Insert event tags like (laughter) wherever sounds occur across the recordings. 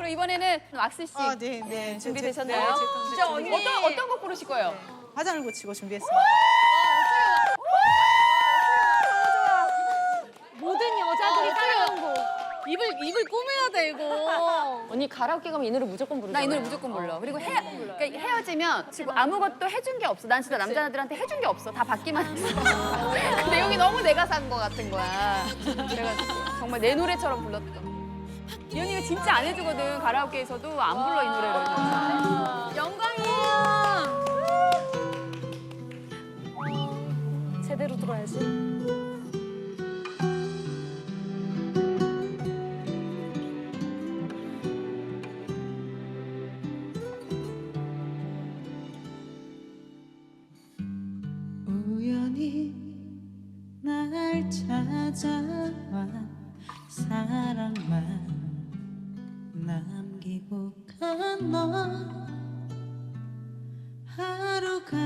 그럼 이번에는 왁스 씨 아, 네, 네. 저- 준비되셨나요? 네, 제- 진짜 제- 언니 어떤 어떤 거 고르실 거예요? 화장을 고치고 준비했습니다. 모든 여자들이 따라한 곡. 입을 입을 꾸며야 돼 이거. (laughs) 언니 가라오케 가면 이 노래 무조건 부르잖아. 나 이 노래 무조건 불러. 그리고 헤, 그러니까 헤어지면 지금 아무것도 해준 게 없어. 난 진짜 남자들한테 해준 게 없어. 다 받기만 했어. (laughs) 그 내용이 너무 내가 산 거 같은 거야. 그래가지고 정말 내 노래처럼 불렀던. 이 언니가 진짜 안 해주거든. 가라오케에서도 안 불러 이 노래를. 영광이에요. 제대로 들어야지. 우연히 날 찾아와 사랑만 남기고 간 너. 하루가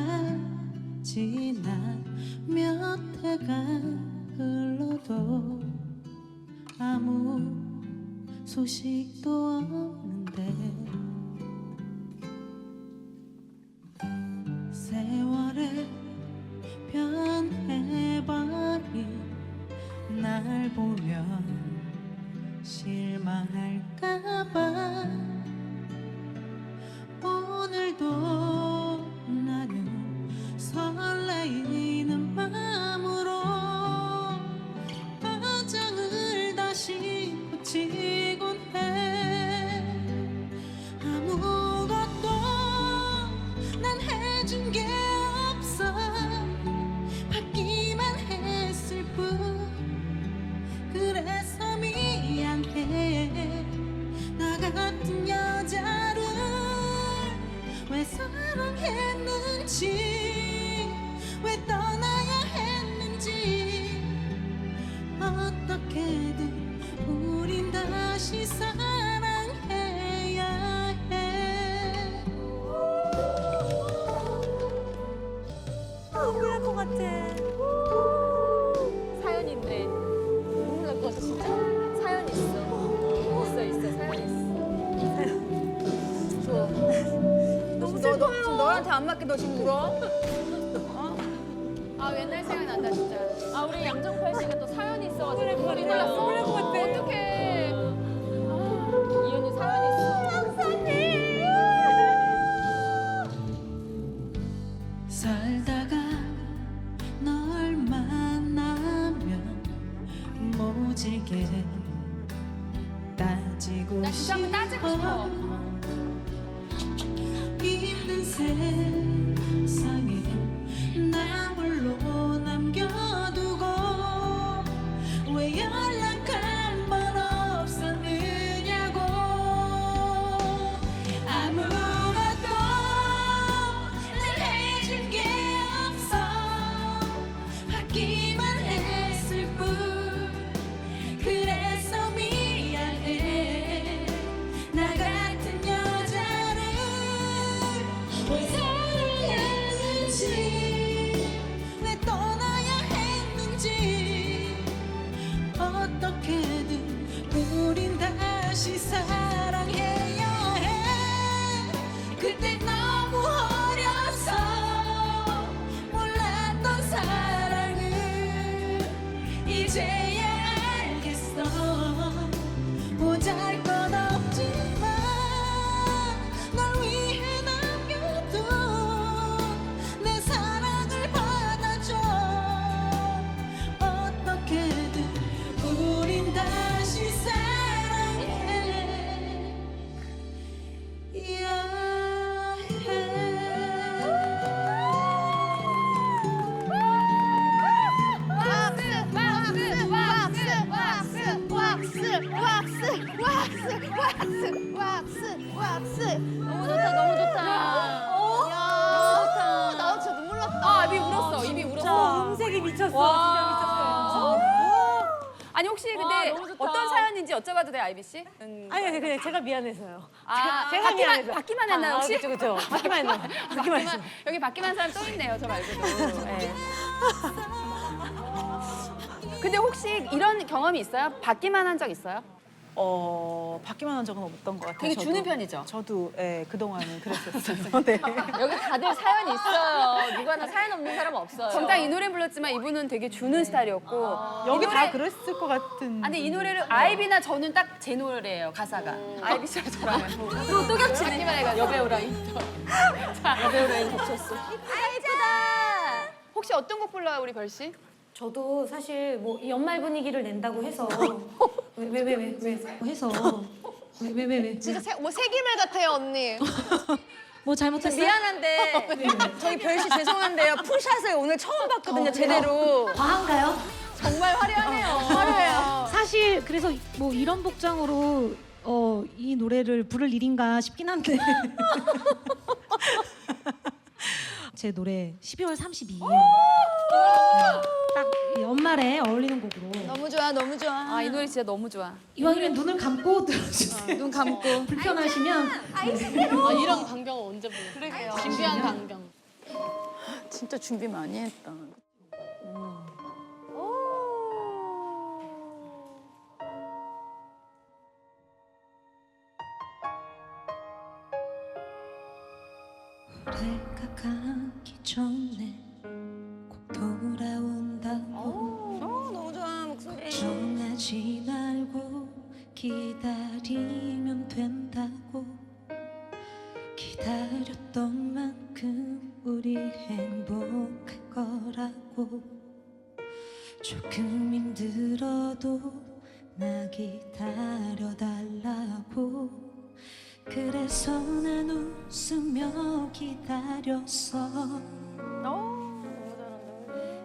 지나 몇 해가 흘러도 아무 소식도 없는데 너한테 안 맞게 너 지금 울어? 어? 울었어. 음색이 미쳤어. 와. 아니 혹시 근데 너무 좋다. 어떤 사연인지 여쭤봐도 돼요, 아이비 씨? 음. 아니, 아니, 그냥 제가 미안해서요. 아, 제가 받기만, 미안해서. 받기만 했나요, 혹시? 그쵸, 그쵸. 받기만 했나요? 받기만 했어요. 여기 받기만 한 사람 또 있네요, 저 말고도. (laughs) 네. 근데 혹시 이런 경험이 있어요? 받기만 한 적 있어요? 어, 받기만 한 적은 없던 것 같아요. 되게 저도. 주는 편이죠? 저도 예, 그동안은 그랬었어요. (laughs) 네. 여기 다들 사연이 있어요. 누구 하나 사연 없는 사람 없어요. 정작 이 노래 불렀지만 이분은 되게 주는 스타일이었고 여기 이다 노래- 그랬을 것 같은. 아니 이 노래를 아이비나 저는 딱 제 노래예요 가사가 아이비 씨랑 저랑 또, 또 겹치기만 해가지고 여배우랑 인터 (laughs) 여배우랑 겹쳤어. 혹시 어떤 곡 불러요 우리 별 씨? 저도 사실 뭐 연말 분위기를 낸다고 해서 (laughs) 왜 왜 왜 왜 해서 왜왜왜 왜? 진짜 세, 뭐 세기말 같아요 언니. (laughs) 뭐 잘못했어요? 미안한데 (laughs) 저희 별씨 죄송한데요. 풀샷을 오늘 처음 봤거든요 제대로. 과한가요? 정말 화려하네요. 화려해요. 사실 그래서 뭐 이런 복장으로 어, 이 노래를 부를 일인가 싶긴 한데 제 노래 12월 32일 딱 연말에 어울리는 곡으로 너무 좋아 너무 좋아. 아 이 노래 진짜 너무 좋아 이왕이면 눈을 감고 들어주세요 눈 감고 불편하시면 아 이런 강병은 언제 보여? 그러게요. 진비한 강병. 진짜 준비 많이 했다 올해가 가기 전에 꼭돌 기다리면 된다고 기다렸던 만큼 우리 행복할 거라고. 조금 힘들어도 나 기다려 달라고. 그래서 난 웃으며 기다렸어.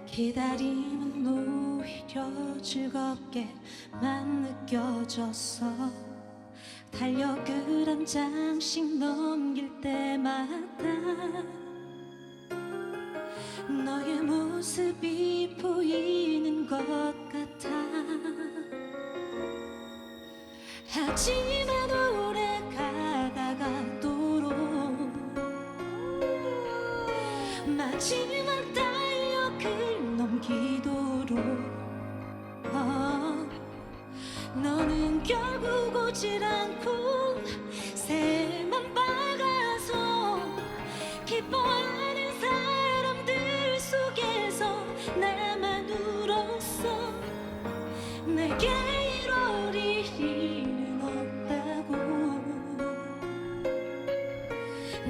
기다림은 오히려 즐겁게만 느껴졌어 달력을 한 장씩 넘길 때마다 너의 모습이 보이는 것 같아. 하지만 너는 결국 오질 않고 새만 박아서 기뻐하는 사람들 속에서 나만 울었어 내게 이럴 일은 없다고.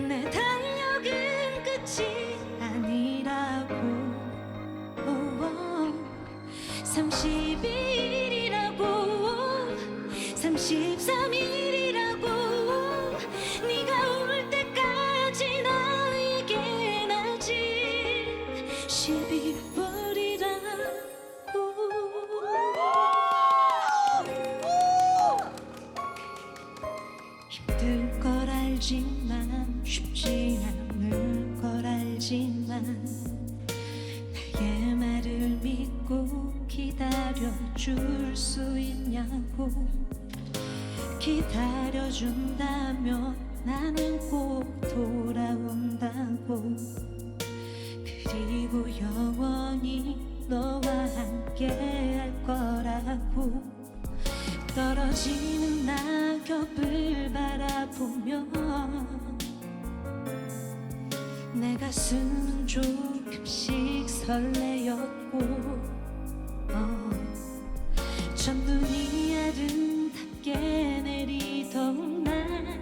내 달력은 끝이 아니라고. 30 나의 말을 믿고 기다려 줄 수 있냐고. 기다려 준다면 나는 꼭 돌아온다고. 그리고 영원히 너와 함께 할 거라고. 떨어지는 낙엽을 바라보며 내 가슴은 조금씩 설레였고 어, 첫눈이 아름답게 내리던 날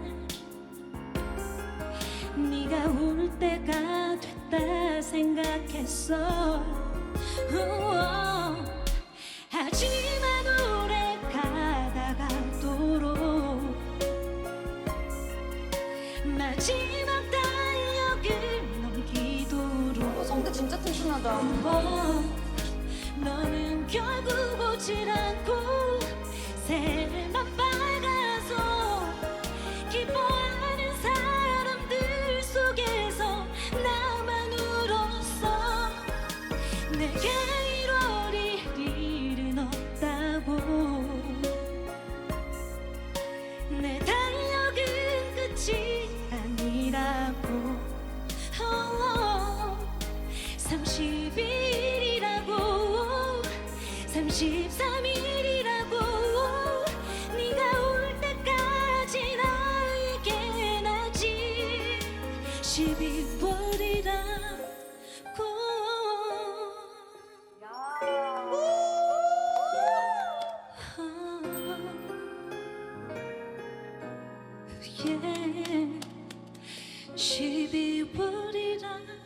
네가 올 때가 됐다 생각했어 우와. 하지만 오래 가다가 도록 마지막 진짜 튼튼하다. 어, 너는 결국 오질 않고 13일이라고 네가 올 때까지 나에게 나지. 12월이라고. 아, yeah. 12월이라.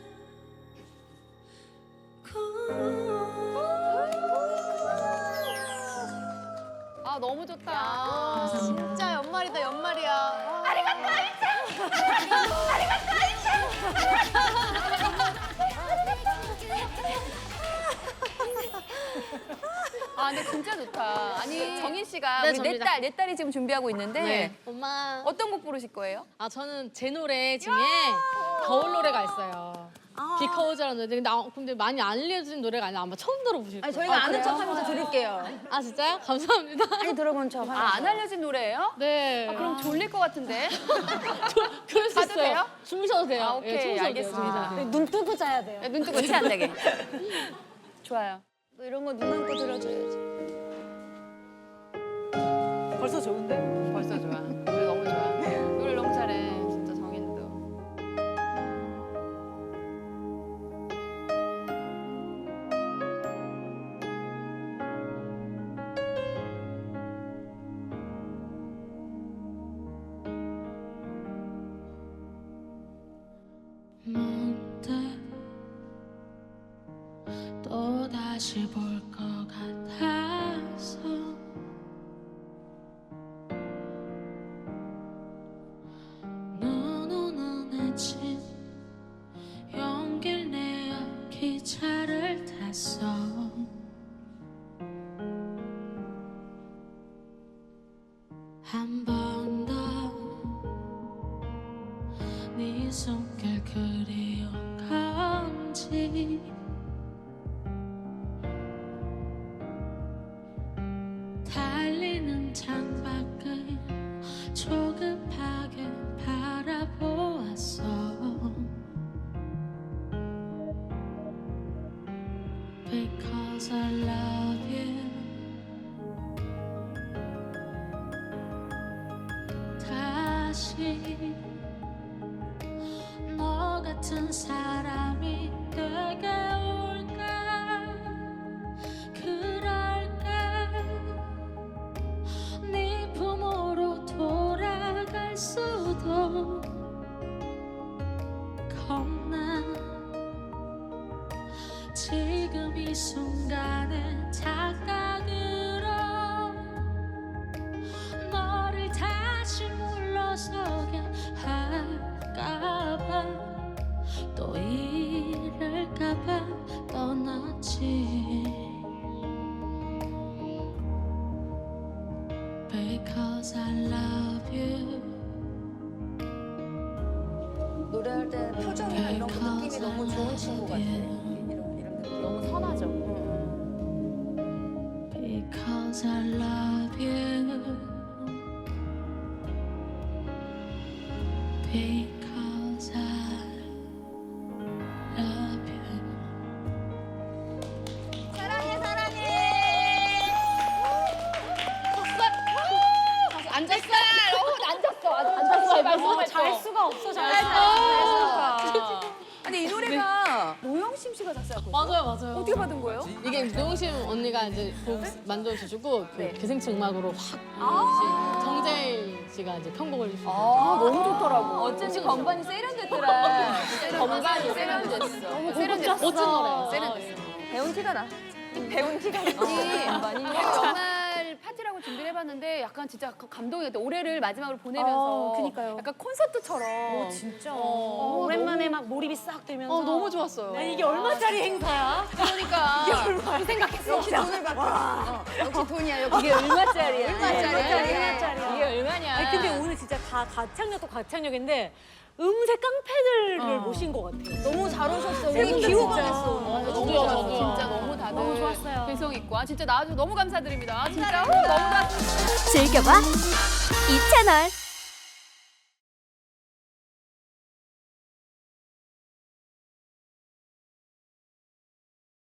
진짜 좋다. 아니 정인 씨가 네, 우리 내 접니다. 딸, 내 딸이 지금 준비하고 있는데 네. 엄마. 어떤 곡 부르실 거예요? 아 저는 제 노래 중에 겨울 노래가 있어요. 비커우즈라는 노래. 근데, 아, 근데 많이 안 알려진 노래가 아니라 아마 처음 들어보실 거예요. 저희가 아는 척하면서 들을게요. 아 진짜요? 감사합니다. 많이 들어본 척. 아 안 알려진 노래예요? 네. 그럼 졸릴 것 같은데. (laughs) 그럴 수 가도 있어요. 돼요? 주무셔도 돼요. 아, 오케이, 예, 주무셔도 알겠습니다. 돼요. 눈 뜨고 자야 돼요. 눈 뜨고 치안 나게. (laughs) 좋아요. 너 이런 거 눈 감고 들어줘야지. 벌써 좋은데? 벌써 좋아. 노래 너무 좋아. 노래 너무 잘해. 진짜 정인도. 문득 또 다시 볼 것 같아 지 달리는 창밖을 조급하게 바라보았어. Because I love you. 다시 너 같은 사람 겁나? 지금 이 순간에 착각 Because I love you. 앉았어. 어, 앉았어. 앉았어. 앉았어. 잘 수가 없어 잘. 아니 이 노래가 노영심 씨가 작사했거든요. 맞아요, 맞아요. 어떻게 받은 거예요? 이게 노영심 언니가 이제 곡 만들어주시고 그 네. 기생충 음악으로 확 정재일 씨가 이제 편곡을 해주시고 아 너무 좋더라고. 어쩐지 건반이 세련됐더라. 건반이 세련됐어. 너무 세련됐어. 멋진 노래. 세련됐어. 배운 티가 나. 배운 티가 나지. 건반이. 연말 파티라고 준비를 해봤는데 약간 진짜 그 감동이었대. 올해를 마지막으로 보내면서 어, 그니까요. 약간 콘서트처럼. 진짜. 어, 오랜만에 막 몰입이 싹 되면서. 어, 너무 좋았어요. 아니, 이게 얼마짜리 행사야? 그러니까. 그 생각했어. 역시 돈을 받고. 어, 역시 돈이야. 이게 얼마짜리야? 얼마짜리야? 얼마짜리야? 얼마냐? 아니 근데 오늘 진짜 다 가창력도 가창력인데 음색 깡패들을 모신 것 같아요. 너무 잘 오셨어. 세 우리. 진짜. 너무 좋았어. 저도요. 진짜 너무 다들 너무 좋았어요. 개성 있고 아, 진짜 나와줘서 너무 감사드립니다. 진짜 후, 너무 좋았어. 즐겨봐 이 채널.